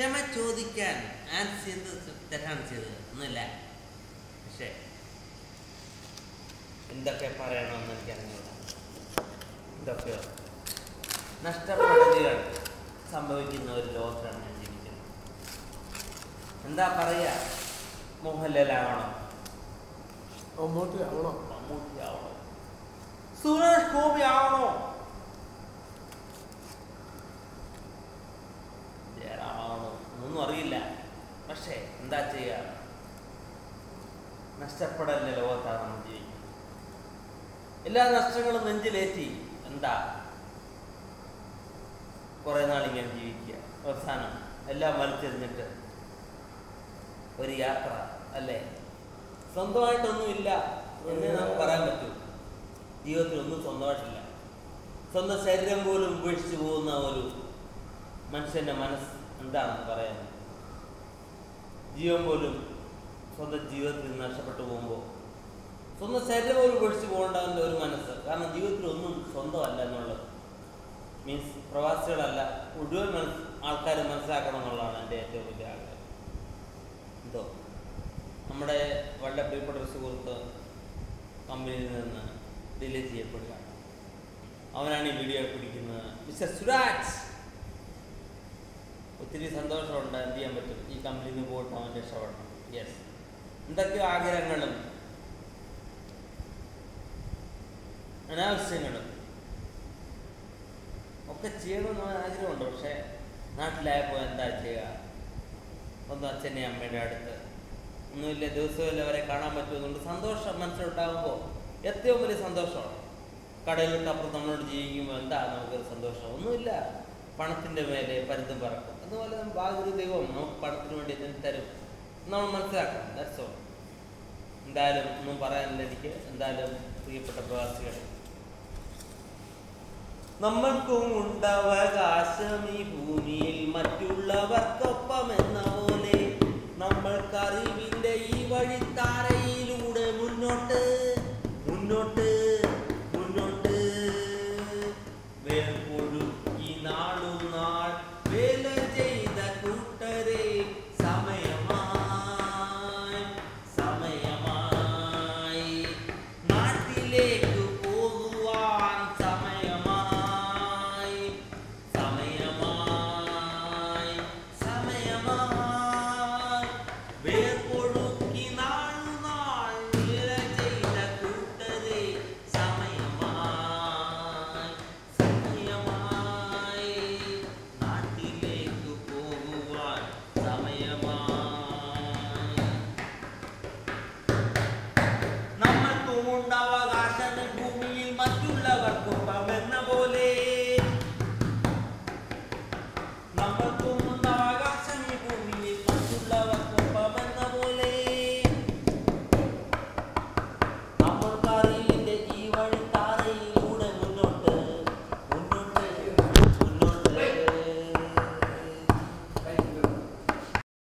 ക്ഷമ ചോദിക്കാൻ ആൻസി എന്ത് തെറ്റാണ് ചെയ്തത്. ഒന്നുമില്ല. പക്ഷേ എന്തൊക്കെ പറയണമെന്ന് എനിക്കറിഞ്ഞൂടാ എന്തൊക്കെയോ നഷ്ടപ്പെടലുകൾ സംഭവിക്കുന്ന ഒരു ലോകത്തിലാണ് ഞാൻ ജീവിക്കുന്നത്. എന്താ പറയുക? മോഹൻലാലാവണം മമ്മൂട്ടി ആവണം. മമ്മൂട്ടി ആവണം. സുരേഷ് ഗോപി ആവണോ ജയറാമാവണോ ഒന്നും അറിയില്ല പക്ഷേ എന്താ ചെയ്യുക നഷ്ടപ്പെടലിന്റെ ലോകത്താണ് നമ്മൾ ജീവിക്കുന്നത്. എല്ലാ നഷ്ടങ്ങളും നെഞ്ചിലേറ്റി. എന്താ? കുറെ നാളിങ്ങനെ ജീവിക്കുക. അവസാനം എല്ലാം വലിച്ചെറിഞ്ഞിട്ട് ഒരു യാത്ര അല്ലേ? സ്വന്തമായിട്ടൊന്നുമില്ല എന്ന് നമുക്ക് പറയാൻ പറ്റൂ. ജീവിതത്തിൽ ഒന്നും സ്വന്തമായിട്ടില്ല. സ്വന്തം ശരീരം പോലും ഉപേക്ഷിച്ച് പോകുന്ന ഒരു മനുഷ്യന്റെ മനസ്സ് എന്താണെന്ന് പറയാൻ ജീവൻ പോലും സ്വന്തം ജീവിതത്തിൽ നിന്ന് നഷ്ടപ്പെട്ടു പോകുമ്പോൾ സ്വന്തം ശരീരം പോലും ഉപേക്ഷിച്ച് പോകേണ്ടതിന്റെ ഒരു മനസ്സ്. കാരണം ജീവിതത്തിൽ ഒന്നും സ്വന്തമല്ല എന്നുള്ളത്. മീൻസ് പ്രവാസികളല്ല മുഴുവൻ മനസ് ആൾക്കാർ മനസ്സിലാക്കണം എന്നുള്ളതാണ് എന്റെ ഏറ്റവും വലിയ ആഗ്രഹം. എന്തോ? നമ്മുടെ വളരെ പ്രിയപ്പെട്ട ഒരു സുഹൃത്ത് കമ്പനിയിൽ നിന്ന് ഡിലീറ്റ് ചെയ്യപ്പെടുകയാണ്. അവനാണ് ഈ വീഡിയോ പിടിക്കുന്നത്. മിസ്റ്റർ സുരാജ്! ഒത്തിരി സന്തോഷമുണ്ട് എന്ത് ചെയ്യാൻ പറ്റും? ഈ കമ്പനിയിൽ നിന്ന് പോയിട്ട് അവൻ രക്ഷപ്പെടണം. യെസ് എന്തൊക്കെയോ ആഗ്രഹങ്ങളും അനാവശ്യങ്ങളും ഒക്കെ ചെയ്യണമെന്ന് ആഗ്രഹമുണ്ട്. പക്ഷേ നാട്ടിലായപ്പോൾ എന്താ ചെയ്യുക? ഒന്ന് അച്ഛനെ അമ്മയുടെ അടുത്ത് ഒന്നുമില്ല ദിവസമില്ല അവരെ കാണാൻ പറ്റുമെന്നുണ്ട് സന്തോഷം മനസ്സിലുണ്ടാകുമ്പോൾ ഏറ്റവും വലിയ സന്തോഷമാണ്. കടയിലിട്ടപ്പുറം നമ്മളോട് ജീവിക്കുമ്പോൾ എന്താ നമുക്കൊരു സന്തോഷം? ഒന്നുമില്ല. പണത്തിന്റെ മേലെ പരിതം പറക്കും. അതുപോലെ ഭാഗവത ദൈവം നമുക്ക് പണത്തിന് വേണ്ടി എന്തെങ്കിലും തരും. നമ്മൾ മനസ്സിലാക്കണം. ഓൾ എന്തായാലും ഒന്നും പറയാനില്ല എനിക്ക്. എന്തായാലും പ്രിയപ്പെട്ട പ്രവാസികൾ നമ്മൾക്കും ഉണ്ടവകാശം ഈ ഭൂമിയിൽ മറ്റുള്ളവർക്കൊപ്പം എന്ന പോലെ നമ്മൾക്കറിവിന്റെ ഈ വഴിത്താരയിലൂടെ നമ്മൾക്കും ഉണ്ട് അവകാശം ഭൂമിയിൽ മറ്റുള്ളവർക്കും